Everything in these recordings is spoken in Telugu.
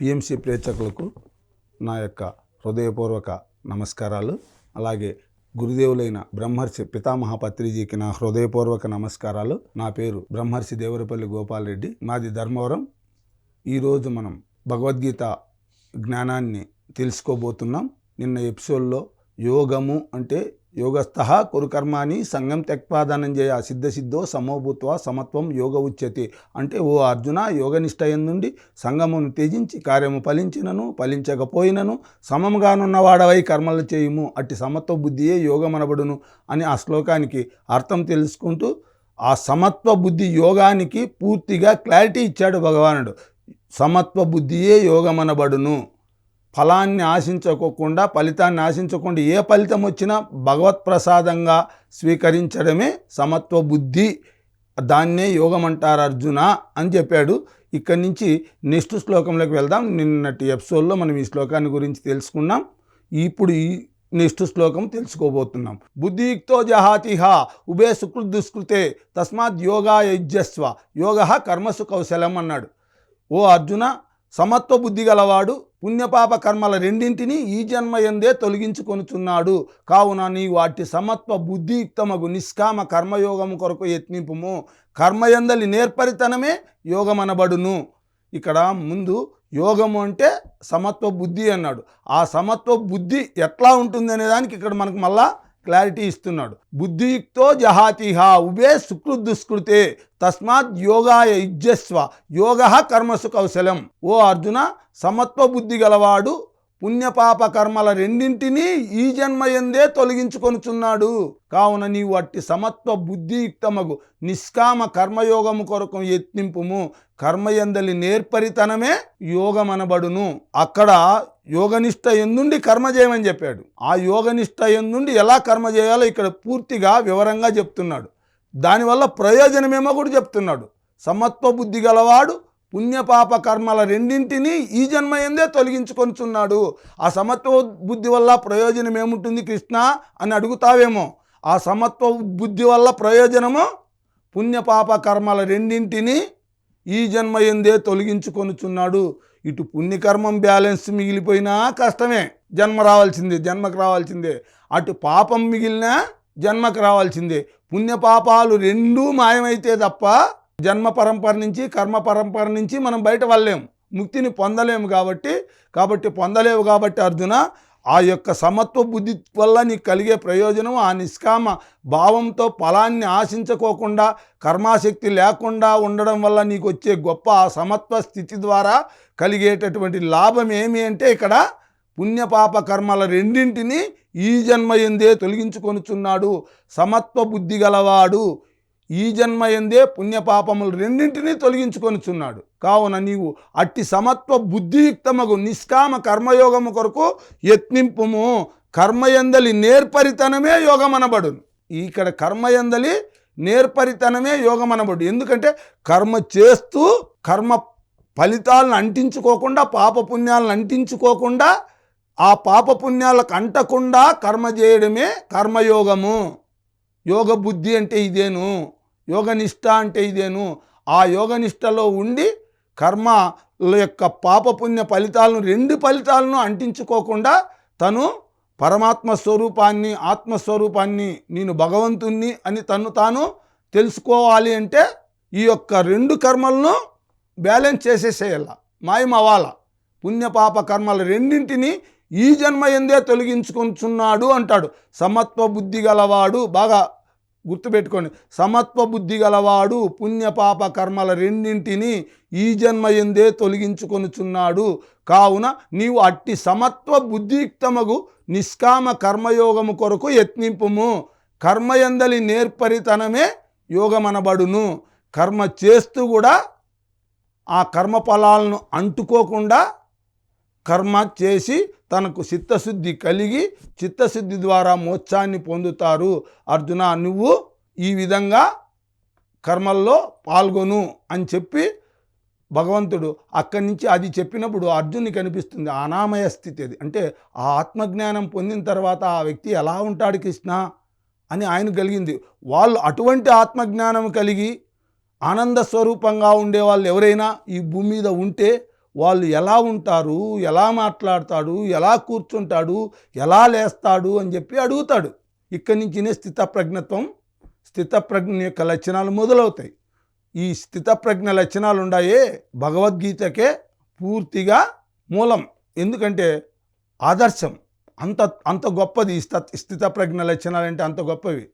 పిఎంసి ప్రేక్షకులకు నా యొక్క హృదయపూర్వక నమస్కారాలు. అలాగే గురుదేవులైన బ్రహ్మర్షి పితామహ పత్రిజీకి నా హృదయపూర్వక నమస్కారాలు. నా పేరు బ్రహ్మర్షి దేవరపల్లి గోపాలరెడ్డి మాది ధర్మవరం. ఈరోజు మనం భగవద్గీత జ్ఞానాన్ని తెలుసుకోబోతున్నాం. నిన్న ఎపిసోడ్లో యోగము అంటే యోగస్థ కురుకర్మాని సంగం త్యక్పాదానంజయ సిద్ధ సిద్ధో సమోభూత్వ సమత్వం యోగ ఉచ్యతే. అంటే ఓ అర్జున యోగనిష్ట ఎందుండి సంగమును త్యజించి కార్యము ఫలించినను ఫలించకపోయినను సమముగానున్నవాడవై కర్మలు చేయుము అట్టి సమత్వ బుద్ధియే యోగమనబడును అని ఆ శ్లోకానికి అర్థం తెలుసుకుంటూ ఆ సమత్వ బుద్ధి యోగానికి పూర్తిగా క్లారిటీ ఇచ్చాడు భగవానుడు. సమత్వ బుద్ధియే యోగమనబడును. ఫలాన్ని ఆశించకోకుండా ఫలితాన్ని ఆశించకుండా ఏ ఫలితం వచ్చినా భగవత్ ప్రసాదంగా స్వీకరించడమే సమత్వ బుద్ధి. దాన్నే యోగం అంటారు అర్జున అని చెప్పాడు. ఇక్కడి నుంచి నెక్స్ట్ శ్లోకంలోకి వెళ్దాం. నిన్నటి ఎపిసోడ్లో మనం ఈ శ్లోకాన్ని గురించి తెలుసుకున్నాం. ఇప్పుడు ఈ నెక్స్ట్ శ్లోకం తెలుసుకోబోతున్నాం. బుద్ధియుక్తో జహాతిహ ఉభే సుకృత్ దుష్కృతే తస్మాత్ యోగా యజ్జస్వ యోగ కర్మసు కౌశలం అన్నాడు. ఓ అర్జున సమత్వ బుద్ధి గలవాడు పుణ్యపాప కర్మల రెండింటినీ ఈ జన్మ ఎందే తొలగించుకొనుచున్నాడు. కావున నీ వాటి సమత్వ బుద్ధియుక్తమగు నిష్కామ కర్మయోగము కొరకు యత్నింపుము. కర్మయందలి నేర్పరితనమే యోగమనబడును. ఇక్కడ ముందు యోగము అంటే సమత్వ బుద్ధి అన్నాడు. ఆ సమత్వ బుద్ధి ఎట్లా ఉంటుంది అనే దానికి ఇక్కడ మనకు మళ్ళా క్లారిటీ ఇస్తున్నాడు. బుద్ధియుక్తో జహాతిహ ఉభే సుకృత్ తస్మాత్ యోగాయ యుజ్యస్వ యోగ కర్మసు కౌశలం. ఓ అర్జున సమత్వ బుద్ధి గలవాడు పుణ్యపాప కర్మల రెండింటినీ ఈ జన్మ ఎందే తొలగించుకొనుచున్నాడు. కావున నీవు అట్టి సమత్వ బుద్ధియుక్తమగు నిష్కామ కర్మయోగము కొరకు యత్నింపుము. కర్మయందలి నేర్పరితనమే యోగమనబడును. అక్కడ యోగనిష్ట ఎందుండి కర్మ చేయమని చెప్పాడు. ఆ యోగనిష్ట ఎందుండి ఎలా కర్మ చేయాలో ఇక్కడ పూర్తిగా వివరంగా చెప్తున్నాడు. దానివల్ల ప్రయోజనమేమో కూడా చెప్తున్నాడు. సమత్వ బుద్ధి గలవాడు పుణ్యపాప కర్మల రెండింటినీ ఈ జన్మ ఎందే తొలగించుకొనుచున్నాడు. ఆ సమత్వ బుద్ధి వల్ల ప్రయోజనం ఏముంటుంది కృష్ణ అని అడుగుతావేమో. ఆ సమత్వ బుద్ధి వల్ల ప్రయోజనము పుణ్యపాప కర్మల రెండింటినీ ఈ జన్మ ఎందే తొలగించుకొనుచున్నాడు. ఇటు పుణ్యకర్మం బ్యాలెన్స్ మిగిలిపోయినా కష్టమే. జన్మ రావాల్సిందే జన్మకు రావాల్సిందే. అటు పాపం మిగిలినా జన్మకు రావాల్సిందే. పుణ్యపాపాలు రెండూ మాయమైతే తప్ప జన్మ పరంపర నుంచి కర్మ పరంపర నుంచి మనం బయట వాళ్ళలేము ముక్తిని పొందలేము కాబట్టి కాబట్టి పొందలేవు కాబట్టి అర్జున ఆ యొక్క సమత్వ బుద్ధి వల్ల నీకు కలిగే ప్రయోజనం ఆ నిష్కామ భావంతో ఫలాన్ని ఆశించుకోకుండా కర్మాశక్తి లేకుండా ఉండడం వల్ల నీకు వచ్చే గొప్ప ఆ సమత్వ స్థితి ద్వారా కలిగేటటువంటి లాభం ఏమి అంటే ఇక్కడ పుణ్యపాప కర్మల రెండింటినీ ఈ జన్మ ఎందే తొలగించుకొనుచున్నాడు. సమత్వ బుద్ధి గలవాడు. ఈ జన్మ ఎందే పుణ్యపాపములు రెండింటినీ తొలగించుకొనిచున్నాడు. కావున నీవు అట్టి సమత్వ బుద్ధియుక్తమగు నిష్కామ కర్మయోగము కొరకు యత్నింపుము. కర్మయందలి నేర్పరితనమే యోగమనబడును. ఇక్కడ కర్మయందలి నేర్పరితనమే యోగమనబడు. ఎందుకంటే కర్మ చేస్తూ కర్మ ఫలితాలను అంటించుకోకుండా పాపపుణ్యాలను అంటించుకోకుండా ఆ పాపపుణ్యాలకు అంటకుండా కర్మ చేయడమే కర్మయోగము. యోగ బుద్ధి అంటే ఇదేను. యోగనిష్ట అంటే ఇదేను. ఆ యోగనిష్టలో ఉండి కర్మ యొక్క పాపపుణ్య ఫలితాలను రెండు ఫలితాలను అంటించుకోకుండా తను పరమాత్మ స్వరూపాన్ని ఆత్మస్వరూపాన్ని నేను భగవంతుణ్ణి అని తను తాను తెలుసుకోవాలి అంటే ఈ యొక్క రెండు కర్మలను బ్యాలెన్స్ చేసేసేయాల మాయమవాల పుణ్యపాప కర్మల రెండింటిని ఈ జన్మ ఎందే తొలగించుకుంటున్నాడు అంటాడు. సమత్వ బుద్ధి గలవాడు బాగా గుర్తుపెట్టుకోండి. సమత్వ బుద్ధి గలవాడు పుణ్యపాప కర్మల రెండింటిని ఈ జన్మ ఎందే తొలగించుకొనుచున్నాడు. కావున నీవు అట్టి సమత్వ బుద్ధియుక్తమగు నిష్కామ కర్మయోగము కొరకు యత్నింపుము. కర్మయందలి నేర్పరితనమే యోగమనబడును. కర్మ చేస్తూ కూడా ఆ కర్మ ఫలాలను అంటుకోకుండా కర్మ చేసి తనకు చిత్తశుద్ధి కలిగి చిత్తశుద్ధి ద్వారా మోక్షాన్ని పొందుతారు. అర్జున నువ్వు ఈ విధంగా కర్మల్లో పాల్గొను అని చెప్పి భగవంతుడు అక్కడి నుంచి అది చెప్పినప్పుడు అర్జున్ని కనిపిస్తుంది అనామయ స్థితి అది. అంటే ఆ ఆత్మజ్ఞానం పొందిన తర్వాత ఆ వ్యక్తి ఎలా ఉంటాడు కృష్ణ అని ఆయన కలిగింది. వాళ్ళు అటువంటి ఆత్మజ్ఞానం కలిగి ఆనంద స్వరూపంగా ఉండే వాళ్ళు ఎవరైనా ఈ భూమి మీద ఉంటే వాళ్ళు ఎలా ఉంటారు ఎలా మాట్లాడతాడు ఎలా కూర్చుంటాడు ఎలా లేస్తాడు అని చెప్పి అడుగుతాడు. ఇక్కడి నుంచినే స్థితప్రజ్ఞత్వం స్థితప్రజ్ఞ యొక్క లక్షణాలు మొదలవుతాయి. ఈ స్థితప్రజ్ఞ లక్షణాలు ఉన్నాయే భగవద్గీతకే పూర్తిగా మూలం. ఎందుకంటే ఆదర్శం అంత అంత గొప్పది స్థిత స్థితప్రజ్ఞ లక్షణాలు అంటే అంత గొప్పవి.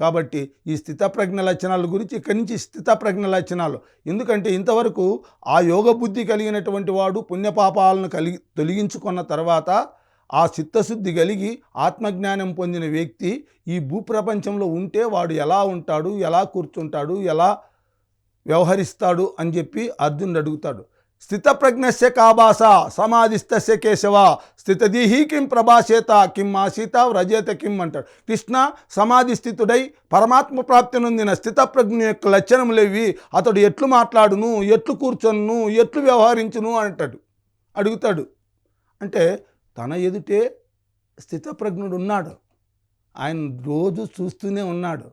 కాబట్టి ఈ స్థితప్రజ్ఞ లక్షణాల గురించి ఇక్కడి నుంచి స్థితప్రజ్ఞ లక్షణాలు. ఎందుకంటే ఇంతవరకు ఆ యోగ బుద్ధి కలిగినటువంటి వాడు పుణ్యపాపాలను కలిగి తొలగించుకున్న తర్వాత ఆ చిత్తశుద్ధి కలిగి ఆత్మజ్ఞానం పొందిన వ్యక్తి ఈ భూప్రపంచంలో ఉంటే వాడు ఎలా ఉంటాడు ఎలా కూర్చుంటాడు ఎలా వ్యవహరిస్తాడు అని చెప్పి అర్జునుడు అడుగుతాడు. స్థితప్రజ్ఞస్య కాభాస సమాధిస్తస్య కేశవ స్థితదీహి కిం ప్రభాసేత కిం ఆసీత వ్రజేత కిం అంటాడు కృష్ణ సమాధి స్థితుడై పరమాత్మ ప్రాప్తి నొందిన స్థితప్రజ్ఞ యొక్క లక్షణములేవి అతడు ఎట్లు మాట్లాడును ఎట్లు కూర్చొను ఎట్లు వ్యవహరించును అంటాడు. అడుగుతాడు. అంటే తన ఎదుటే స్థితప్రజ్ఞుడు ఉన్నాడు. ఆయన రోజు చూస్తూనే ఉన్నాడు.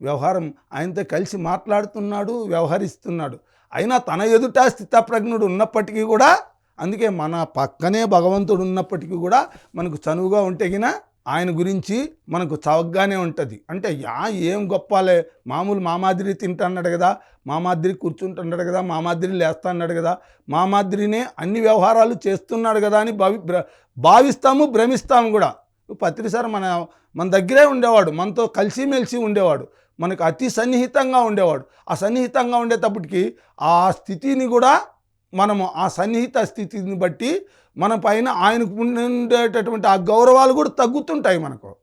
వ్యవహారం ఆయనతో కలిసి మాట్లాడుతున్నాడు వ్యవహరిస్తున్నాడు. అయినా తన ఎదుట స్థితప్రజ్ఞుడు ఉన్నప్పటికీ కూడా అందుకే మన పక్కనే భగవంతుడు ఉన్నప్పటికీ కూడా మనకు చనువుగా ఉంటే గిన ఆయన గురించి మనకు చవగ్గానే ఉంటుంది. అంటే యా ఏం గొప్పలే. మామూలు మామాదిరి తింటున్నాడు కదా మామాదిరి కూర్చుంటున్నాడు కదా మామాదిరి లేస్తా అన్నాడు కదా మామాదిరినే అన్ని వ్యవహారాలు చేస్తున్నాడు కదా అని భావి భ్ర- భావిస్తాము భ్రమిస్తాము కూడా. పత్రిసారి మన మన దగ్గరే ఉండేవాడు. మనతో కలిసిమెలిసి ఉండేవాడు. మనకు అతి సన్నిహితంగా ఉండేవాడు. ఆ సన్నిహితంగా ఉండేటప్పటికి ఆ స్థితిని కూడా మనము ఆ సన్నిహిత స్థితిని బట్టి మన పైన ఆయనకు ఉండేటటువంటి ఆ గౌరవాలు కూడా తగ్గుతుంటాయి మనకు.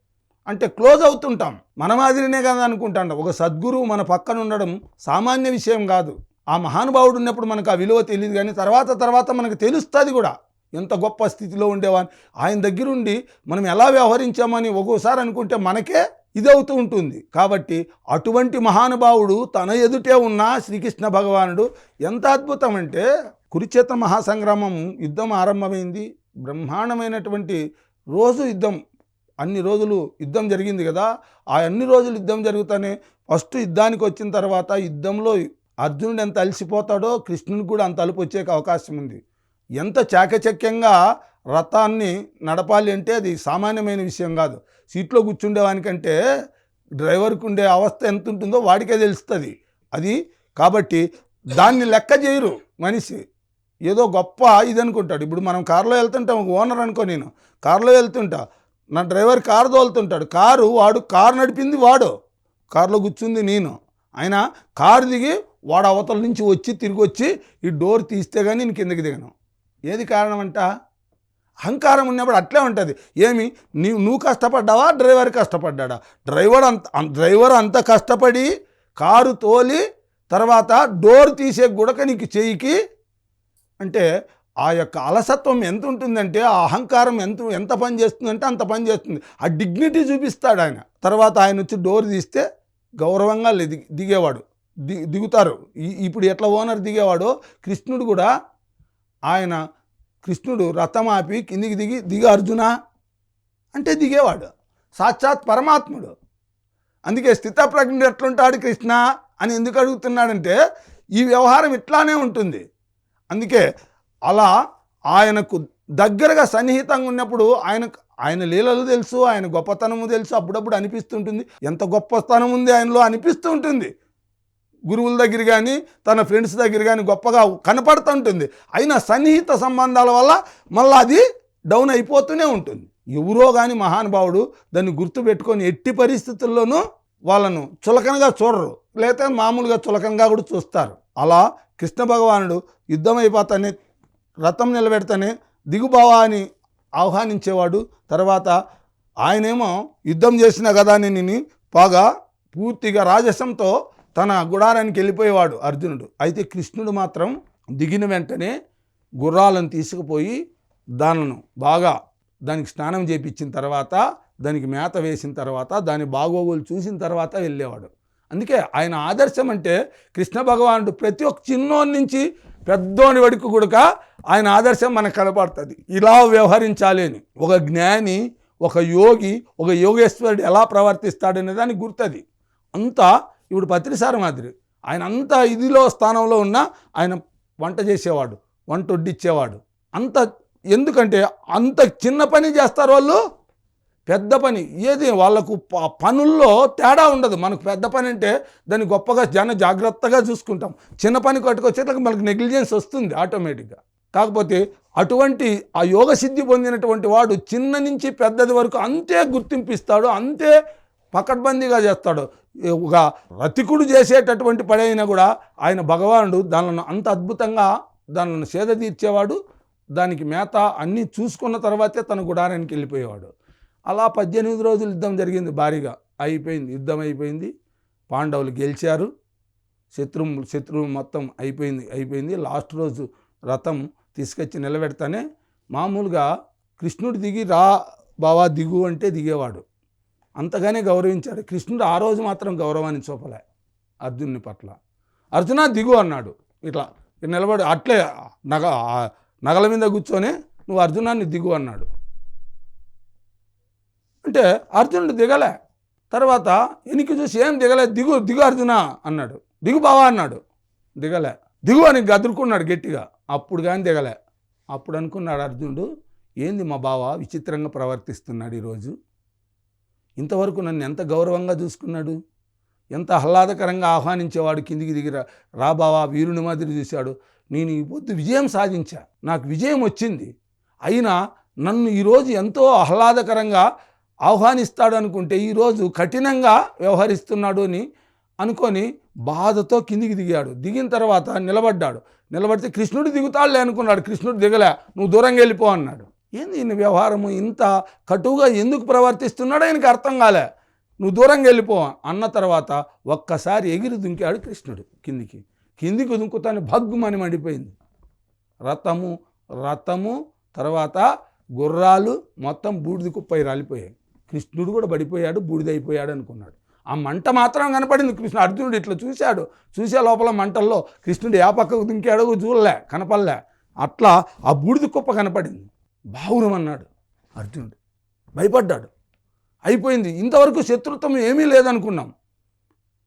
అంటే క్లోజ్ అవుతుంటాం. మన మాదిరినే కదా అనుకుంటాం ఒక సద్గురువు మన పక్కన ఉండడం సామాన్య విషయం కాదు. ఆ మహానుభావుడు ఉన్నప్పుడు మనకు ఆ విలువ తెలియదు కానీ తర్వాత తర్వాత మనకు తెలుస్తుంది కూడా. ఎంత గొప్ప స్థితిలో ఉండేవాని. ఆయన దగ్గరుండి మనం ఎలా వ్యవహరించామని ఒక్కోసారి అనుకుంటే మనకే ఇదవుతూ ఉంటుంది. కాబట్టి అటువంటి మహానుభావుడు తన ఎదుటే ఉన్న శ్రీకృష్ణ భగవానుడు ఎంత అద్భుతం అంటే కురుచేత మహాసంగ్రామం యుద్ధం ఆరంభమైంది. బ్రహ్మాండమైనటువంటి రోజు యుద్ధం. అన్ని రోజులు యుద్ధం జరిగింది కదా. ఆ అన్ని రోజులు యుద్ధం జరుగుతానే ఫస్ట్ యుద్ధానికి వచ్చిన తర్వాత యుద్ధంలో అర్జునుడు ఎంత అలసిపోతాడో కృష్ణుడు కూడా అంత అలుపు వచ్చే అవకాశం ఉంది. ఎంత చాకచక్యంగా రథాన్ని నడపాలి అంటే అది సామాన్యమైన విషయం కాదు. సీట్లో కూర్చుండేవానికంటే డ్రైవర్కి ఉండే అవస్థ ఎంత ఉంటుందో వాడికే తెలుస్తుంది. అది కాబట్టి దాన్ని లెక్క చేయరు మనిషి. ఏదో గొప్ప ఇది అనుకుంటాడు ఇప్పుడు మనం కారులో వెళ్తుంటాం ఓనర్ అనుకో నేను. కారులో వెళ్తుంటా. నా డ్రైవర్ కారు తోలుతుంటాడు. కారు వాడు కారు నడిపింది వాడు. కారులో కూర్చుంది నేను. ఆయన కారు దిగి వాడు అవతల నుంచి వచ్చి తిరిగి వచ్చి ఈ డోర్ తీస్తే కానీ నేను కిందకి దిగను. ఏది కారణం అంట అహంకారం ఉన్నప్పుడు అట్లే ఉంటుంది. ఏమి? నీవు నువ్వు కష్టపడ్డావా? డ్రైవర్ కష్టపడ్డాడా? డ్రైవర్ అంత డ్రైవర్ అంత కష్టపడి కారు తోలి తర్వాత డోర్ తీసే గుడక నీకు చెయ్యికి అంటే ఆ యొక్క అలసత్వం ఎంత ఉంటుందంటే ఆ అహంకారం ఎంత ఎంత పని చేస్తుందంటే అంత పని చేస్తుంది. ఆ డిగ్నిటీ చూపిస్తాడు ఆయన. తర్వాత ఆయన వచ్చి డోర్ తీస్తే గౌరవంగా దిగి- దిగేవాడు. దిగుతారు. ఇప్పుడు ఎట్లా ఓనర్ దిగేవాడో కృష్ణుడు కూడా ఆయన కృష్ణుడు రథం ఆపి కిందికి దిగి దిగ అర్జున అంటే దిగేవాడు. సాక్షాత్ పరమాత్ముడు. అందుకే స్థితప్రజ్ఞుడు ఎట్లుంటాడు కృష్ణ అని ఎందుకు అడుగుతున్నాడంటే ఈ వ్యవహారం ఇట్లానే ఉంటుంది. అందుకే అలా ఆయనకు దగ్గరగా సన్నిహితంగా ఉన్నప్పుడు ఆయనకు ఆయన లీలలు తెలుసు ఆయన గొప్పతనము తెలుసు అప్పుడప్పుడు అనిపిస్తుంటుంది. ఎంత గొప్పతనం ఉంది ఆయనలో అనిపిస్తూ ఉంటుంది. గురువుల దగ్గర కానీ తన ఫ్రెండ్స్ దగ్గర కానీ గొప్పగా కనపడుతుంటుంది. అయినా సన్నిహిత సంబంధాల వల్ల మళ్ళీ అది డౌన్ అయిపోతూనే ఉంటుంది. ఎవరో కానీ మహానుభావుడు దాన్ని గుర్తుపెట్టుకొని ఎట్టి పరిస్థితుల్లోనూ వాళ్ళను చులకనగా చూడరు. లేకపోతే మామూలుగా చులకనగా కూడా చూస్తారు. అలా కృష్ణ భగవానుడు యుద్ధం అయిపోతానే రథం నిలబెడతానే దిగుబావా అని ఆహ్వానించేవాడు. తర్వాత ఆయనేమో యుద్ధం చేసిన కదా నేను బాగా పూర్తిగా రాజసంతో తన గుడారానికి వెళ్ళిపోయేవాడు అర్జునుడు. అయితే కృష్ణుడు మాత్రం దిగిన వెంటనే గుర్రాలను తీసుకుపోయి దానిను బాగా దానికి స్నానం చేపించిన తర్వాత దానికి మేత వేసిన తర్వాత దాని బాగోగులు చూసిన తర్వాత వెళ్ళేవాడు. అందుకే ఆయన ఆదర్శం అంటే కృష్ణ భగవానుడు ప్రతి ఒక్క చిన్నోని నుంచి పెద్దోని వరకు కూడా ఆయన ఆదర్శం మనకు కనపడుతుంది. ఇలా వ్యవహరించాలి అని. ఒక జ్ఞాని ఒక యోగి ఒక యోగేశ్వరుడు ఎలా ప్రవర్తిస్తాడనే దానికి గుర్తుంది. అంతా ఇప్పుడు పత్రిసార మాదిరి ఆయన అంత ఇదిలో స్థానంలో ఉన్న ఆయన వంట చేసేవాడు వంట వడ్డిచ్చేవాడు. అంత ఎందుకంటే అంత చిన్న పని చేస్తారు వాళ్ళు పెద్ద పని. ఏది వాళ్ళకు ప- పనుల్లో తేడా ఉండదు. మనకు పెద్ద పని అంటే దాన్ని గొప్పగా జన జాగ్రత్తగా చూసుకుంటాం. చిన్న పని కట్టుకొచ్చేట్లకి మనకు నెగ్లిజెన్స్ వస్తుంది ఆటోమేటిక్గా. కాకపోతే అటువంటి ఆ యోగ సిద్ధి పొందినటువంటి వాడు చిన్న నుంచి పెద్దది వరకు అంతే గుర్తింపు ఇస్తాడు అంతే పకడ్బందీగా చేస్తాడు. ఒక రతికుడు చేసేటటువంటి పని అయినా కూడా ఆయన భగవానుడు దానిని అంత అద్భుతంగా దానిని సేద తీర్చేవాడు. దానికి మేత అన్నీ చూసుకున్న తర్వాతే తన గుడారానికి వెళ్ళిపోయేవాడు. అలా పద్దెనిమిది రోజులు యుద్ధం జరిగింది భారీగా. అయిపోయింది. యుద్ధం అయిపోయింది. పాండవులు గెలిచారు. శత్రువు శత్రువు మొత్తం అయిపోయింది. అయిపోయింది. లాస్ట్ రోజు రథం తీసుకొచ్చి నిలబెడతానే మామూలుగా కృష్ణుడు దిగి రా బావా దిగు అంటే దిగేవాడు. అంతగానే గౌరవించాడు కృష్ణుడు ఆ రోజు మాత్రం గౌరవాన్ని చూపలే అర్జునుని పట్ల. అర్జున దిగు అన్నాడు. ఇట్లా నిలబడి అట్లే నగ నగల మీద కూర్చొని నువ్వు అర్జునాన్ని దిగు అన్నాడు. అంటే అర్జునుడు దిగలే. తర్వాత ఎనికి చూసి ఏం దిగలే దిగు దిగు అర్జున అన్నాడు. దిగు బావా అన్నాడు. దిగలే. దిగు అని గదురుకున్నాడు గట్టిగా. అప్పుడు కానీ దిగలే. అప్పుడు అనుకున్నాడు అర్జునుడు ఏంది మా బావ విచిత్రంగా ప్రవర్తిస్తున్నాడు ఈరోజు? ఇంతవరకు నన్ను ఎంత గౌరవంగా చూసుకున్నాడు? ఎంత ఆహ్లాదకరంగా ఆహ్వానించేవాడు కిందికి దిగి రా- వీరుని మాదిరి చూశాడు. నేను ఈ పొద్దు విజయం సాధించా. నాకు విజయం వచ్చింది. అయినా నన్ను ఈరోజు ఎంతో ఆహ్లాదకరంగా ఆహ్వానిస్తాడు అనుకుంటే ఈరోజు కఠినంగా వ్యవహరిస్తున్నాడు అని అనుకొని బాధతో కిందికి దిగాడు. దిగిన తర్వాత నిలబడ్డాడు. నిలబడితే కృష్ణుడు దిగుతాడులే అనుకున్నాడు. కృష్ణుడు దిగలే. నువ్వు దూరంగా వెళ్ళిపో అన్నాడు. ఏంది ఈయన వ్యవహారము? ఇంత కటువుగా ఎందుకు ప్రవర్తిస్తున్నాడో ఆయనకు అర్థం కాలే. నువ్వు దూరంగా వెళ్ళిపో. అన్న తర్వాత ఒక్కసారి ఎగిరి దుంకాడు కృష్ణుడు కిందికి. కిందికి దుంకుతాను భగ్గుమని మండిపోయింది. రథము రథము తర్వాత గుర్రాలు మొత్తం బూడిద కుప్పై రాలిపోయాయి. కృష్ణుడు కూడా పడిపోయాడు బూడిదైపోయాడు అనుకున్నాడు. ఆ మంట మాత్రం కనపడింది. కృష్ణ అర్జునుడు ఇట్లా చూశాడు. చూసే లోపల మంటల్లో కృష్ణుడు ఏ పక్కకు దుంకాడో చూడలే కనపడలే. అట్లా ఆ బూడిద కుప్ప కనపడింది. బావురం అన్నాడు. అర్జునుడు భయపడ్డాడు. అయిపోయింది. ఇంతవరకు శత్రుత్వం ఏమీ లేదనుకున్నాం.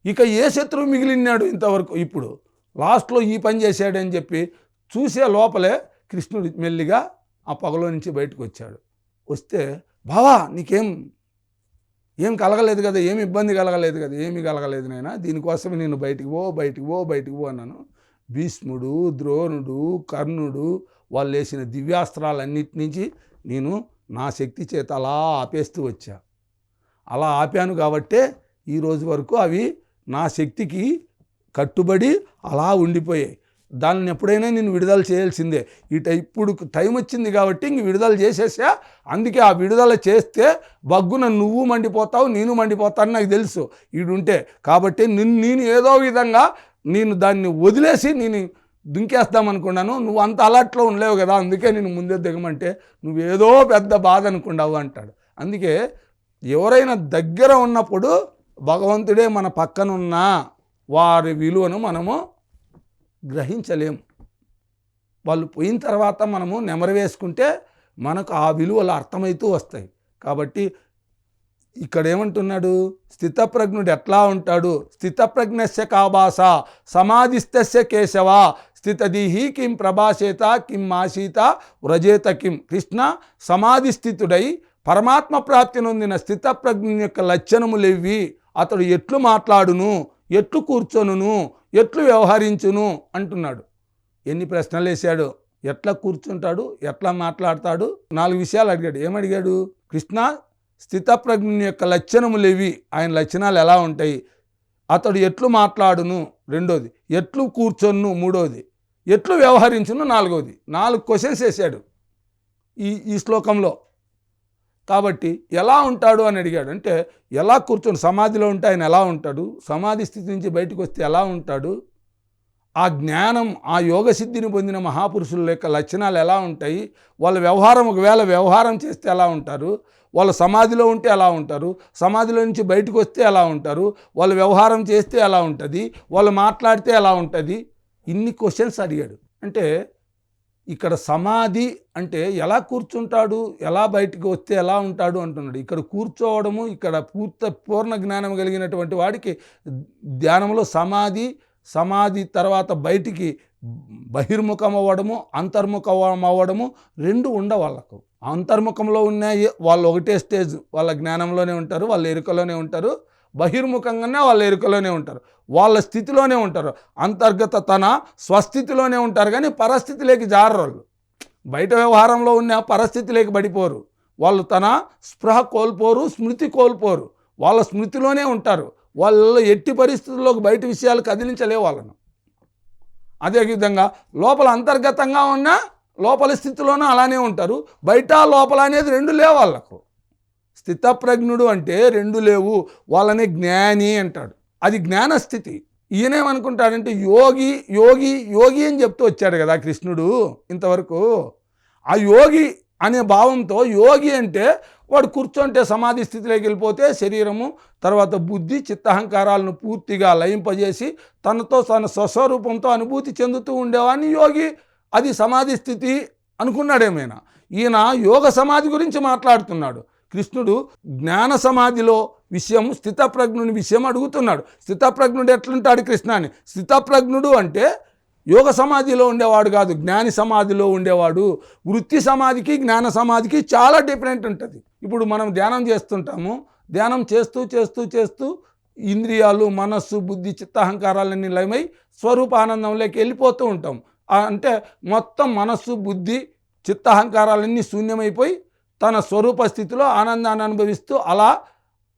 ఇక ఏ శత్రువు మిగిలినాడు ఇంతవరకు? ఇప్పుడు లాస్ట్లో ఈ పని చేశాడని చెప్పి చూసే లోపలే కృష్ణుడు మెల్లిగా ఆ పొగలో నుంచి బయటకు వచ్చాడు. వస్తే బావా నీకేం ఏం కలగలేదు కదా? ఏమి ఇబ్బంది కలగలేదు కదా? ఏమి కలగలేదు నాయనా. దీనికోసమే నేను బయటికి పో బయటికి పో బయటికి పో అన్నాను. భీష్ముడు ద్రోణుడు కర్ణుడు వాళ్ళు వేసిన దివ్యాస్త్రాలన్నిటి నుంచి నేను నా శక్తి చేత అలా ఆపేస్తూ వచ్చా. అలా ఆపాను కాబట్టే ఈ రోజు వరకు అవి నా శక్తికి కట్టుబడి అలా ఉండిపోయాయి. దానిని ఎప్పుడైనా నేను విడుదల చేయాల్సిందే. ఇట ఇప్పుడు టైం వచ్చింది కాబట్టి ఇంక విడుదల చేసేసా. అందుకే ఆ విడుదల చేస్తే బగ్గున నువ్వు మండిపోతావు నేను మండిపోతాను నాకు తెలుసు. ఈడుంటే. కాబట్టి నిన్ను నేను ఏదో విధంగా నేను దాన్ని వదిలేసి నేను దుంకేస్తామనుకున్నాను. నువ్వు అంత అలర్ట్లో ఉండలేవు కదా అందుకే నేను ముందే దిగమంటే నువ్వేదో పెద్ద బాధ అనుకున్నావు అంటాడు. అందుకే ఎవరైనా దగ్గర ఉన్నప్పుడు భగవంతుడే మన పక్కనున్న వారి విలువను మనము గ్రహించలేము. వాళ్ళు పోయిన తర్వాత మనము నెమరు వేసుకుంటే మనకు ఆ విలువలు అర్థమవుతూ వస్తాయి. కాబట్టి ఇక్కడ ఏమంటున్నాడు స్థితప్రజ్ఞుడు ఎట్లా ఉంటాడు? స్థితప్రజ్ఞస్య కాభాస సమాధిస్తస్య కేశవ స్థితదిహి కిం ప్రభాసేత కిం మాసీత వ్రజేత కిం. కృష్ణ సమాధిస్థితుడై పరమాత్మ ప్రాప్తి నొందిన స్థితప్రజ్ఞ యొక్క లక్షణములెవ్వి అతడు ఎట్లు మాట్లాడును ఎట్లు కూర్చొనును ఎట్లు వ్యవహరించును అంటున్నాడు. ఎన్ని ప్రశ్నలు వేశాడు ఎట్లా కూర్చుంటాడు? ఎట్లా మాట్లాడతాడు? నాలుగు విషయాలు అడిగాడు. ఏమడిగాడు? కృష్ణ స్థితప్రజ్ఞుని యొక్క లక్షణములు ఇవి ఆయన లక్షణాలు ఎలా ఉంటాయి? అతడు ఎట్లు మాట్లాడును? రెండోది ఎట్లు కూర్చొను మూడోది ఎట్లు వ్యవహరించును? నాలుగోది నాలుగు క్వశ్చన్స్ వేశాడు ఈ ఈ శ్లోకంలో. కాబట్టి ఎలా ఉంటాడు అని అడిగాడు. అంటే ఎలా కూర్చొని సమాధిలో ఉంటే ఆయన ఎలా ఉంటాడు? సమాధి స్థితి నుంచి బయటకు వస్తే ఎలా ఉంటాడు? ఆ జ్ఞానం ఆ యోగ సిద్ధిని పొందిన మహాపురుషుల యొక్క లక్షణాలు ఎలా ఉంటాయి? వాళ్ళ వ్యవహారం ఒకవేళ వ్యవహారం చేస్తే ఎలా ఉంటారు? వాళ్ళ సమాధిలో ఉంటే ఎలా ఉంటారు సమాధిలో నుంచి బయటకు వస్తే ఎలా ఉంటారు వాళ్ళు వ్యవహారం చేస్తే ఎలా ఉంటుంది వాళ్ళు మాట్లాడితే ఎలా ఉంటుంది. ఇన్ని క్వశ్చన్స్ అడిగాడు. అంటే ఇక్కడ సమాధి అంటే ఎలా కూర్చుంటాడు ఎలా బయటికి వస్తే ఎలా ఉంటాడు అంటున్నాడు. ఇక్కడ కూర్చోవడము ఇక్కడ పూర్త పూర్ణ జ్ఞానం కలిగినటువంటి వాడికి ధ్యానంలో సమాధి సమాధి తర్వాత బయటికి బహిర్ముఖం అవ్వడము అంతర్ముఖం అవ్వడము రెండు ఉండ వాళ్ళకు. అంతర్ముఖంలో ఉన్నాయి వాళ్ళు ఒకటే స్టేజ్ వాళ్ళ జ్ఞానంలోనే ఉంటారు వాళ్ళ ఎరుకలోనే ఉంటారు బహిర్ముఖంగానే వాళ్ళ ఎరుకలోనే ఉంటారు వాళ్ళ స్థితిలోనే ఉంటారు. అంతర్గత తన స్వస్థితిలోనే ఉంటారు కానీ పరిస్థితిలోకి జారరు బయట వ్యవహారంలో ఉన్న పరిస్థితిలోకి పడిపోరు. వాళ్ళు తన స్పృహ కోల్పోరు స్మృతి కోల్పోరు. వాళ్ళ స్మృతిలోనే ఉంటారు. వాళ్ళ ఎట్టి పరిస్థితుల్లోకి బయట విషయాలు కదిలించలే వాళ్ళను. అదేవిధంగా లోపల అంతర్గతంగా ఉన్న లోపల స్థితిలోనూ అలానే ఉంటారు. బయట లోపల అనేది రెండు లేవు వాళ్ళకు. స్థితప్రజ్ఞుడు అంటే రెండు లేవు. వాళ్ళని జ్ఞాని అంటాడు. అది జ్ఞానస్థితి. ఈయనేమనుకుంటాడంటే యోగి యోగి యోగి అని చెప్తూ వచ్చాడు కదా కృష్ణుడు ఇంతవరకు. ఆ యోగి అనే భావంతో యోగి అంటే వాడు కూర్చుంటే సమాధి స్థితిలోకి వెళ్ళిపోతే శరీరము తర్వాత బుద్ధి చిత్తహంకారాలను పూర్తిగా లయింపజేసి తనతో తన స్వస్వరూపంతో అనుభూతి చెందుతూ ఉండేవాడిని యోగి. అది సమాధి స్థితి అనుకున్నాడేమైనా. ఈయన యోగ సమాధి గురించి మాట్లాడుతున్నాడు. కృష్ణుడు జ్ఞాన సమాధిలో విషయం స్థితప్రజ్ఞుని విషయం అడుగుతున్నాడు. స్థితప్రజ్ఞుడు ఎట్లుంటాడు కృష్ణ అని స్థితప్రజ్ఞుడు అంటే యోగ సమాధిలో ఉండేవాడు కాదు జ్ఞాని సమాధిలో ఉండేవాడు. వృత్తి సమాధికి జ్ఞాన సమాధికి చాలా డిఫరెంట్ ఉంటుంది. ఇప్పుడు మనం ధ్యానం చేస్తుంటాము. ధ్యానం చేస్తూ చేస్తూ చేస్తూ ఇంద్రియాలు మనస్సు బుద్ధి చిత్తహంకారాలన్నీ లయమై స్వరూపానందంలోకి వెళ్ళిపోతూ ఉంటాం. అంటే మొత్తం మనస్సు బుద్ధి చిత్తహంకారాలన్నీ శూన్యమైపోయి తన స్వరూప స్థితిలో ఆనందాన్ని అనుభవిస్తూ అలా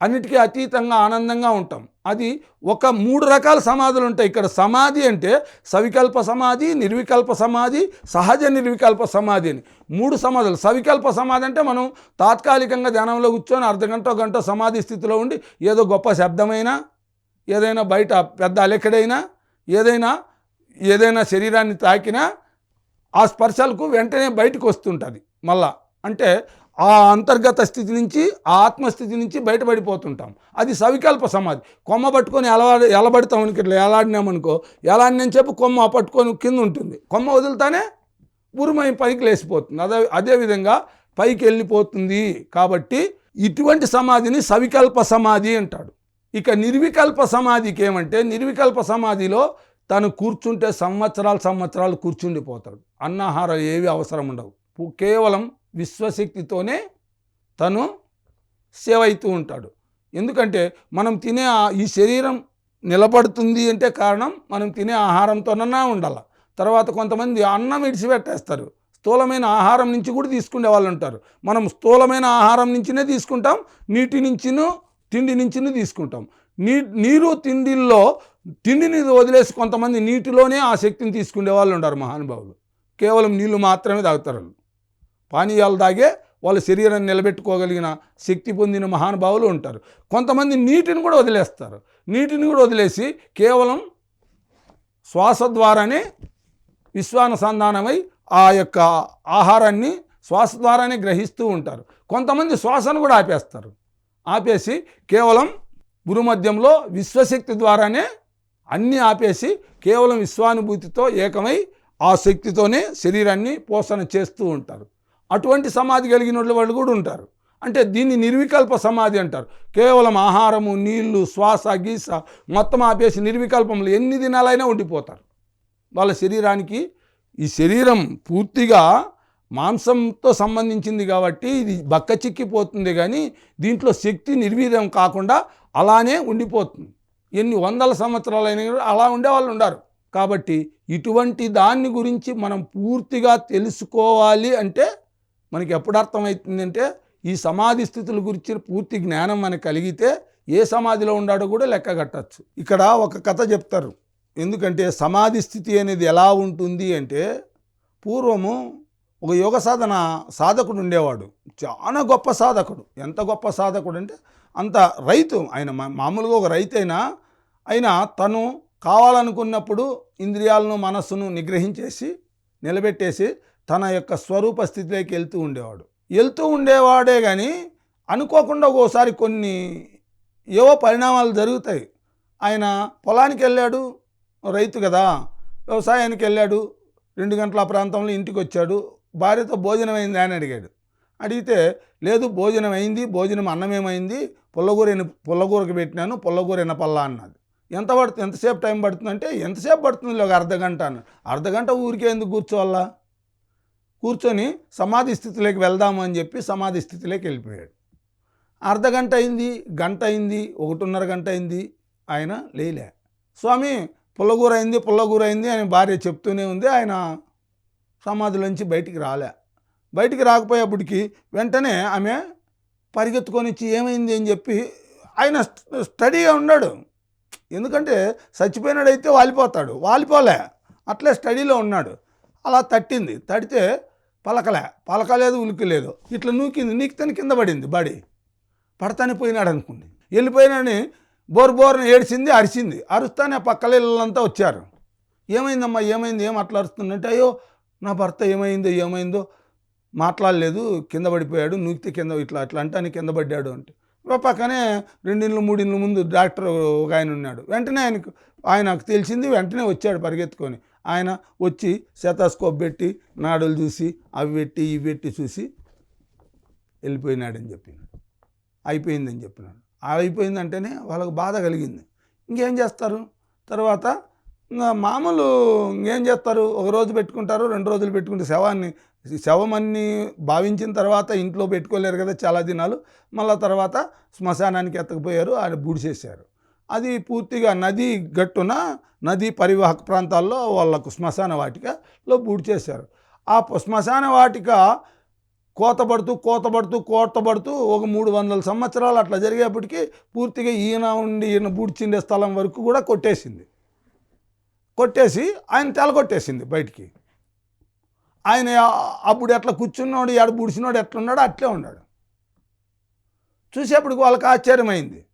అన్నిటికీ అతీతంగా ఆనందంగా ఉంటాం. అది ఒక మూడు రకాల సమాధులు ఉంటాయి. ఇక్కడ సమాధి అంటే సవికల్ప సమాధి నిర్వికల్ప సమాధి సహజ నిర్వికల్ప సమాధి అని. మూడు సమాధులు. సవికల్ప సమాధి అంటే మనం తాత్కాలికంగా ధ్యానంలో కూర్చొని అర్ధగంట గంట సమాధి స్థితిలో ఉండి ఏదో గొప్ప శబ్దమైనా ఏదైనా బయట పెద్ద అలెక్కడైనా ఏదైనా ఏదైనా శరీరాన్ని తాకినా ఆ స్పర్శలకు వెంటనే బయటకు వస్తుంటుంది మళ్ళా. అంటే ఆ అంతర్గత స్థితి నుంచి ఆ ఆత్మస్థితి నుంచి బయటపడిపోతుంటాం. అది సవికల్ప సమాధి. కొమ్మ పట్టుకొని ఎలా ఎలబడతాం అనుకో ఇట్లా ఎలాడినామనుకో ఎలాడినని చెప్పి కొమ్మ పట్టుకొని కింద ఉంటుంది కొమ్మ వదులుతానే ఉరుమై పైకి లేచిపోతుంది. అదే అదేవిధంగా పైకి వెళ్ళిపోతుంది. కాబట్టి ఇటువంటి సమాధిని సవికల్ప సమాధి అంటాడు. ఇక నిర్వికల్ప సమాధికి ఏమంటే నిర్వికల్ప సమాధిలో తను కూర్చుంటే సంవత్సరాలు సంవత్సరాలు కూర్చుండిపోతాడు. అన్నాహారం ఏవి అవసరం ఉండవు. కేవలం విశ్వశక్తితోనే తను సేవ అవుతూ ఉంటాడు. ఎందుకంటే మనం తినే ఈ శరీరం నిలబడుతుంది అంటే కారణం మనం తినే ఆహారంతోనన్నా ఉండాలి. తర్వాత కొంతమంది అన్నం ఇడిచిపెట్టేస్తారు స్థూలమైన ఆహారం నుంచి కూడా తీసుకునే వాళ్ళు ఉంటారు. మనం స్థూలమైన ఆహారం నుంచినే తీసుకుంటాం నీటి నుంచిను తిండి నుంచిను తీసుకుంటాం. నీ నీరు తిండిల్లో తిండిని వదిలేసి కొంతమంది నీటిలోనే ఆ శక్తిని తీసుకునే వాళ్ళు ఉంటారు మహానుభావులు. కేవలం నీళ్ళు మాత్రమే తాగుతారు వాళ్ళు. పానీయాలు తాగే వాళ్ళ శరీరాన్ని నిలబెట్టుకోగలిగిన శక్తి పొందిన మహానుభావులు ఉంటారు. కొంతమంది నీటిని కూడా వదిలేస్తారు. నీటిని కూడా వదిలేసి కేవలం శ్వాస ద్వారానే విశ్వానుసంధానమై ఆ యొక్క ఆహారాన్ని శ్వాస ద్వారానే గ్రహిస్తూ ఉంటారు. కొంతమంది శ్వాసను కూడా ఆపేస్తారు. ఆపేసి కేవలం గురుమధ్యంలో విశ్వశక్తి ద్వారానే అన్నీ ఆపేసి కేవలం విశ్వానుభూతితో ఏకమై ఆ శక్తితోనే శరీరాన్ని పోషణ చేస్తూ ఉంటారు. అటువంటి సమాధి కలిగిన వాళ్ళు కూడా ఉంటారు. అంటే దీన్ని నిర్వికల్ప సమాధి అంటారు. కేవలం ఆహారము నీళ్ళు శ్వాస గీస మొత్తం ఆపేసి నిర్వికల్పంలో ఎన్ని దినాలైనా ఉండిపోతారు. వాళ్ళ శరీరానికి ఈ శరీరం పూర్తిగా మాంసంతో సంబంధించింది కాబట్టి ఇది బక్క చిక్కిపోతుంది కానీ దీంట్లో శక్తి నిర్వీర్యం కాకుండా అలానే ఉండిపోతుంది. ఎన్ని వందల సంవత్సరాలైనా కూడా అలా ఉండే వాళ్ళు ఉండారు. కాబట్టి ఇటువంటి దాన్ని గురించి మనం పూర్తిగా తెలుసుకోవాలి అంటే మనకి ఎప్పుడు అర్థమవుతుందంటే ఈ సమాధి స్థితుల గురించి పూర్తి జ్ఞానం మనకు కలిగితే ఏ సమాధిలో ఉన్నాడో కూడా లెక్క కట్టచ్చు. ఇక్కడ ఒక కథ చెప్తారు. ఎందుకంటే సమాధి స్థితి అనేది ఎలా ఉంటుంది అంటే పూర్వము ఒక యోగ సాధన సాధకుడు ఉండేవాడు. చాలా గొప్ప సాధకుడు. ఎంత గొప్ప సాధకుడు అంటే అంత రైతు ఆయన మా- మామూలుగా ఒక రైతైనా అయినా తను కావాలనుకున్నప్పుడు ఇంద్రియాలను మనస్సును నిగ్రహించేసి నిలబెట్టేసి తన యొక్క స్వరూప స్థితిలోకి వెళ్తూ ఉండేవాడు. వెళ్తూ ఉండేవాడే కానీ అనుకోకుండా ఒక్కోసారి కొన్ని ఏవో పరిణామాలు జరుగుతాయి. ఆయన పొలానికి వెళ్ళాడు రైతు కదా వ్యవసాయానికి వెళ్ళాడు రెండు గంటల ప్రాంతంలో ఇంటికి వచ్చాడు భార్యతో భోజనం అయింది అని అడిగాడు. అడిగితే లేదు భోజనం అయింది భోజనం అన్నమేమైంది? పుల్లగూర ఎన పుల్లగూరకు పెట్టినాను పుల్లగూర ఎనపల్లా అన్నది. ఎంత పడుతుంది ఎంతసేపు టైం పడుతుందంటే ఎంతసేపు పడుతుంది ఒక అర్ధ గంట అన్న అర్ధ గంట ఊరికే ఎందుకు కూర్చోవాలా? కూర్చొని సమాధి స్థితిలోకి వెళ్దాము అని చెప్పి సమాధి స్థితిలోకి వెళ్ళిపోయాడు. అర్ధ గంట అయింది గంట అయింది ఒకటిన్నర గంట అయింది ఆయన లేలే. స్వామి పుల్లగూర అయింది పుల్లగూర అయింది అని భార్య చెప్తూనే ఉంది. ఆయన సమాధిలోంచి బయటికి రాలే. బయటికి రాకపోయేప్పటికి వెంటనే ఆమె పరిగెత్తుకొని ఇచ్చి ఏమైంది అని చెప్పి ఆయన స్టడీగా ఉన్నాడు. ఎందుకంటే చచ్చిపోయినాడైతే వాలిపోతాడు. వాలిపోలే. అట్లే స్టడీలో ఉన్నాడు. అలా తట్టింది. తడితే పలకలే. పలకలేదు ఉలికిలేదు. ఇట్లా నూకింది. నీకుతని కింద పడింది బాడీ. పడతానే పోయినాడు అనుకుంది వెళ్ళిపోయినని బోర్ బోర్ని ఏడిచింది అరిచింది. అరుస్తానే పక్కల ఇళ్ళంతా వచ్చారు. ఏమైందమ్మా? ఏమైంది? ఏం అట్లా అరుస్తుందంటే అయ్యో నా భర్త ఏమైందో ఏమైందో మాట్లాడలేదు కింద పడిపోయాడు నూకితే కింద ఇట్లా అట్లా అంటానే కింద పడ్డాడు అంటే. పక్కనే రెండిళ్ళు మూడిళ్ళు ముందు డాక్టర్ ఒక ఆయన ఉన్నాడు. వెంటనే ఆయనకు ఆయనకు తెలిసింది వెంటనే వచ్చాడు పరిగెత్తుకొని. ఆయన వచ్చి శతాస్కోప్ పెట్టి నాడులు చూసి అవి పెట్టి ఇవి పెట్టి చూసి వెళ్ళిపోయినాడని చెప్పినాడు. అయిపోయిందని చెప్పినాడు. అయిపోయిందంటేనే వాళ్ళకు బాధ కలిగింది. ఇంకేం చేస్తారు? తర్వాత ఇంకా మామూలు ఇంకేం చేస్తారు? ఒక రోజు పెట్టుకుంటారు రెండు రోజులు పెట్టుకుంటే శవాన్ని శవం అన్ని భావించిన తర్వాత ఇంట్లో పెట్టుకోలేరు కదా చాలా దినాలు. మళ్ళా తర్వాత శ్మశానానికి ఎత్తకపోయారు ఆయన బూడిసేసారు అది పూర్తిగా నది గట్టున నదీ పరివాహక ప్రాంతాల్లో వాళ్ళకు శ్మశాన వాటికలో బూడిచేశారు ఆ శ్మశాన వాటిక కోతపడుతూ కోతబడుతూ కోతబడుతూ ఒక మూడు వందల సంవత్సరాలు అట్లా జరిగేప్పటికీ పూర్తిగా ఈయన ఉండి ఈయన బూడ్చిండే స్థలం వరకు కూడా కొట్టేసింది. కొట్టేసి ఆయన తెలగొట్టేసింది బయటికి. ఆయన అప్పుడు ఎట్లా కూర్చున్నాడు ఎడ బుడిచినాడు ఎట్లున్నాడు అట్లే ఉన్నాడు. చూసేప్పటికి వాళ్ళకి ఆశ్చర్యమైంది.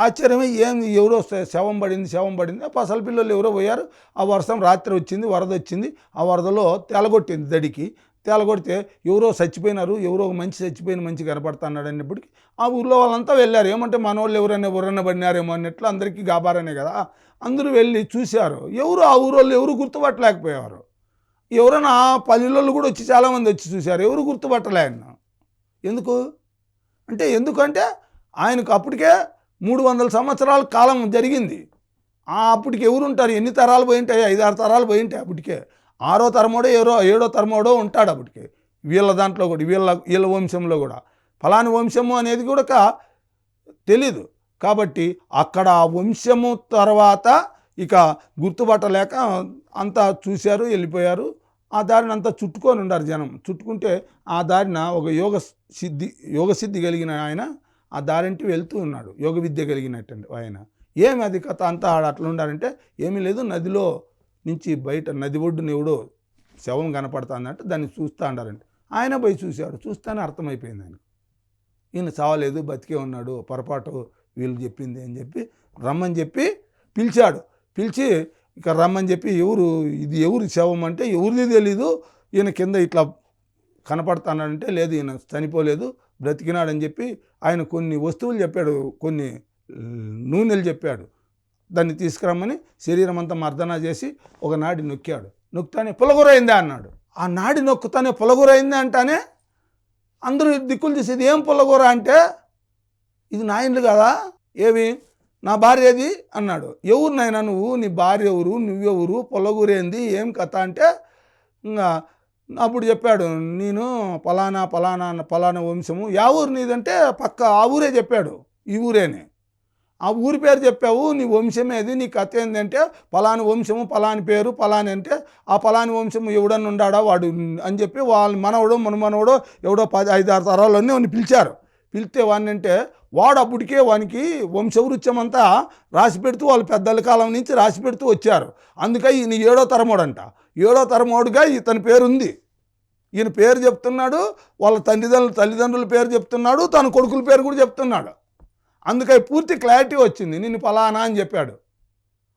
ఆశ్చర్యమై ఏం ఎవరో శవం పడింది శవం పడింది. పసల పిల్లలు ఎవరో పోయారు. ఆ వర్షం రాత్రి వచ్చింది వరద వచ్చింది. ఆ వరదలో తెలగొట్టింది దడికి. తెలగొడితే ఎవరో చచ్చిపోయినారు ఎవరో ఒక మంచి చచ్చిపోయిన మంచి కనపడుతున్నాడు అన్నప్పటికీ ఆ ఊర్లో వాళ్ళంతా వెళ్ళారు. ఏమంటే మనోళ్ళు ఎవరైనా ఎవరైనా పడినారేమో అన్నట్లు అందరికీ గాబారనే కదా. అందరూ వెళ్ళి చూశారు. ఎవరు ఆ ఊరోళ్ళు ఎవరు గుర్తుపట్టలేకపోయారు ఎవరైనా ఆ పల్లెల్లో కూడా వచ్చి చాలామంది వచ్చి చూశారు. ఎవరు గుర్తుపట్టలే ఆయన? ఎందుకు? అంటే ఎందుకంటే ఆయనకు అప్పటికే మూడు వందల సంవత్సరాల కాలం జరిగింది. అప్పటికి ఎవరు ఉంటారు? ఎన్ని తరాలు పోయింటాయి ఐదు ఆరు తరాలు పోయింటాయి అప్పటికే. ఆరో తరమోడో ఏరో ఏడో తరమోడో ఉంటాడు అప్పటికే. వీళ్ళ దాంట్లో కూడా వీళ్ళ వీళ్ళ వంశంలో కూడా. ఫలాని వంశము అనేది కూడా తెలీదు. కాబట్టి అక్కడ ఆ వంశము తర్వాత ఇక గుర్తుపట్టలేక అంతా చూశారు వెళ్ళిపోయారు. ఆ దారిని అంతా చుట్టుకొని ఉండారు జనం. చుట్టుకుంటే ఆ దారిన ఒక యోగ సిద్ధి యోగ సిద్ధి కలిగిన ఆయన ఆ దారింటి వెళ్తూ ఉన్నాడు. యోగ విద్య కలిగినట్టండి ఆయన. ఏమి అది కథ అంతా ఆడ అట్లా ఉండాలంటే ఏమీ లేదు నదిలో నుంచి బయట నది ఒడ్డున ఎవడో శవం కనపడుతుందంటే దాన్ని చూస్తూ ఉండారంటే ఆయన పోయి చూశాడు. చూస్తానే అర్థమైపోయింది ఆయన ఈయన చావలేదు బతికే ఉన్నాడు పొరపాటు వీళ్ళు చెప్పింది అని చెప్పి రమ్మని చెప్పి పిలిచాడు. పిలిచి ఇక రమ్మని చెప్పి ఎవరు ఇది ఎవరు శవం అంటే ఎవరిది తెలీదు. ఈయన కింద ఇట్లా కనపడుతున్నాడంటే లేదు ఈయన చనిపోలేదు బ్రతికినాడని చెప్పి ఆయన కొన్ని వస్తువులు చెప్పాడు కొన్ని నూనెలు చెప్పాడు. దాన్ని తీసుకురమ్మని శరీరం అంతా మర్దన చేసి ఒక నాడి నొక్కాడు. నొక్కుతానే పులగురైందా అన్నాడు. ఆ నాడి నొక్కుతానే పులగురైందా అంటానే అందరూ దిక్కులు తీసేది ఏం పుల్లగూర అంటే ఇది నాయన్లు కదా ఏవి? నా భార్య ఏది అన్నాడు. ఎవరు నాయనా నువ్వు? నీ భార్య ఎవరు? నువ్వెవరు? పొలగూరేంది? ఏం కథ? అంటే ఇంకా అప్పుడు చెప్పాడు. నేను పలానా పలానా అన్న పలానా వంశము. యా ఊరు నీదంటే పక్క ఆ ఊరే చెప్పాడు. ఈ ఊరేనే. ఆ ఊరి పేరు చెప్పావు. నీ వంశం ఏది నీ కథ ఏంటంటే పలాని వంశము పలాని పేరు పలాని అంటే ఆ పలాని వంశము ఎవడన్నా ఉండాడా వాడు? అని చెప్పి వాళ్ళ మనవడు మన మనవడు ఎవడో పది ఐదు ఆరు తరాలన్నీ వాడిని పిలిచారు. పిలిస్తే వాడిని అంటే వాడు అప్పటికే వానికి వంశవృత్యమంతా రాసి పెడుతూ వాళ్ళ పెద్దల కాలం నుంచి రాసి పెడుతూ వచ్చారు. అందుకే ఈయన ఏడో తరమోడంట. ఏడో తరమోడుగా ఇతని పేరు ఉంది ఈయన పేరు చెప్తున్నాడు వాళ్ళ తల్లిదండ్రులు తల్లిదండ్రుల పేరు చెప్తున్నాడు తన కొడుకుల పేరు కూడా చెప్తున్నాడు. అందుకై పూర్తి క్లారిటీ వచ్చింది. నిన్ను ఫలానా అని చెప్పాడు.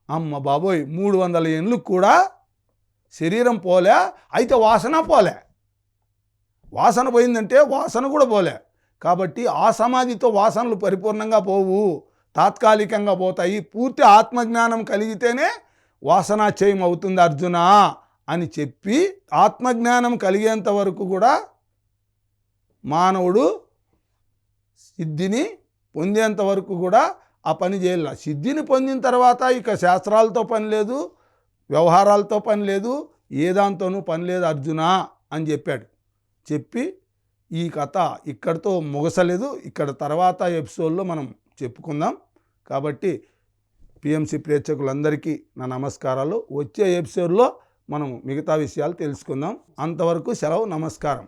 అమ్మ బాబోయ్ మూడు వందల ఏళ్ళు కూడా శరీరం పోలే అయితే వాసన పోలే. వాసన పోయిందంటే వాసన కూడా పోలే. కాబట్టి ఆ సమాధితో వాసనలు పరిపూర్ణంగా పోవు తాత్కాలికంగా పోతాయి. పూర్తి ఆత్మజ్ఞానం కలిగితేనే వాసనాచయం అవుతుంది అర్జున అని చెప్పి ఆత్మజ్ఞానం కలిగేంత వరకు కూడా మానవుడు సిద్ధిని పొందేంత వరకు కూడా ఆ పని చేయాల. సిద్ధిని పొందిన తర్వాత ఇక శాస్త్రాలతో పని లేదు వ్యవహారాలతో పని లేదు ఏ దాంతోనూ పని లేదు అర్జున అని చెప్పాడు. చెప్పి ఈ కథ ఇక్కడితో ముగసలేదు. ఇక్కడ తర్వాత ఎపిసోడ్లో మనం చెప్పుకుందాం. కాబట్టి పిఎంసి ప్రేక్షకులందరికీ నా నమస్కారాలు. వచ్చే ఎపిసోడ్లో మనం మిగతా విషయాలు తెలుసుకుందాం. అంతవరకు సెలవు నమస్కారం.